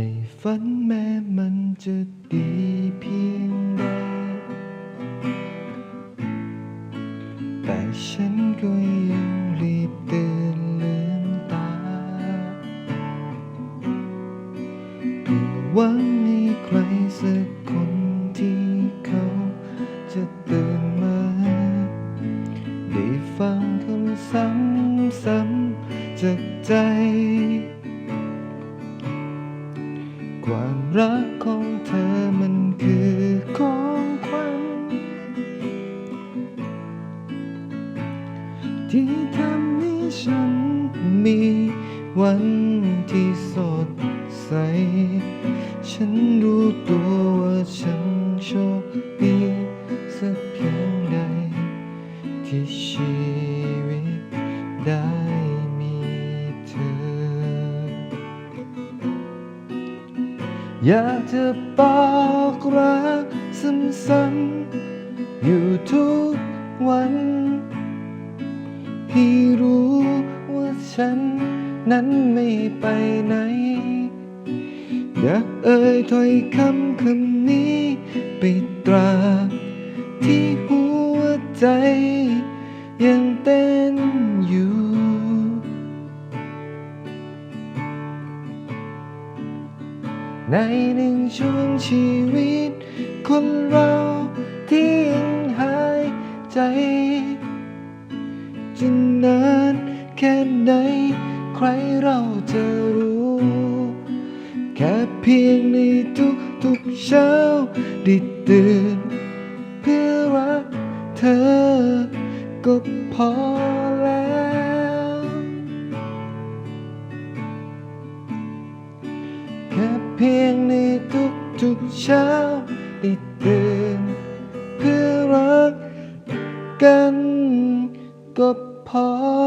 ในฝันแม้มันจะดีเพียงใด แต่ฉันก็ยังรีบตื่นลืมตาเพื่อหวังให้ใครสักคนที่เขาจะตื่นมา ได้ฟังคำซ้ำๆจากใจ ความรักของเธอมันคือของขวัญที่ทำให้ฉันมีวันที่สดใส ฉันรู้ตัวว่าฉันโชคดีสักเพียงใด ที่ชีวิตได้ อยากจะบอกรักซ้ำๆอยู่ทุกวัน ให้รู้ว่าฉันนั้นไม่ไปไหน อยากเอ่ยถ้อยคำคำนี้ไปตรา ที่หัวใจยังเต้นอยู่ ในหนึ่งช่วงชีวิต คนเราที่ยังหายใจ จะนานแค่ไหน ใครเราจะรู้ แค่เพียงในทุกทุกๆเช้าได้ตื่น เพื่อรักเธอก็พอแล้ว เพียงในทุกทุกๆเช้าได้ตื่นเพื่อรักกันก็พอ